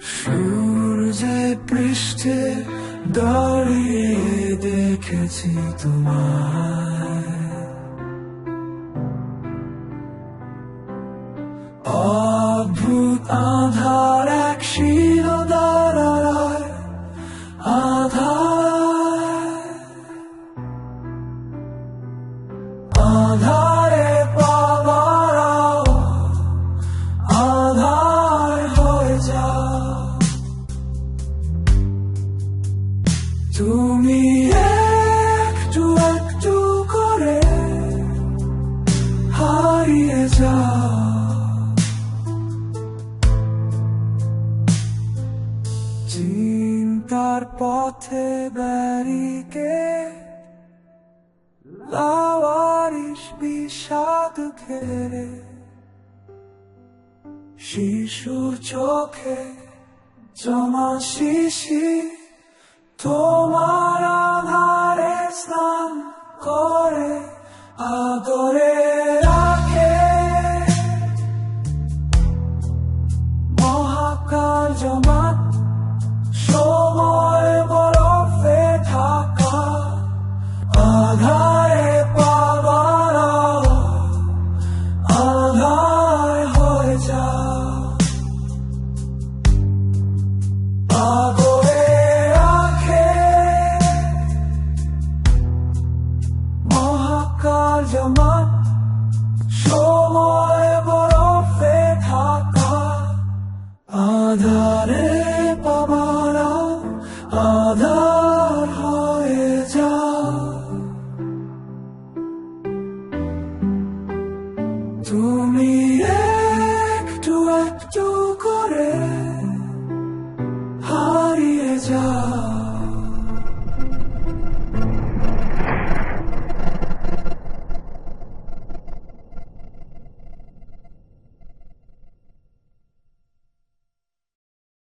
সূর্যে পৃষ্ঠে দাঁড়িয়ে দেখেছি তোমায়। অদ্ভুত আধার এক শিরদারায় আধার। আধারে তুমি একটু একটু করে হারিয়ে যাও। চিন্তার পথে ব্যারিকে লাওয়ারিশ বিষাদ ঘেরে শিশুর চোখে জমা শিশি তোমার আধারে স্নান করে আদরে রাখে। মহাকাল জমা জামাত আধারে আধার হয়ে তুমি একটু একটু করে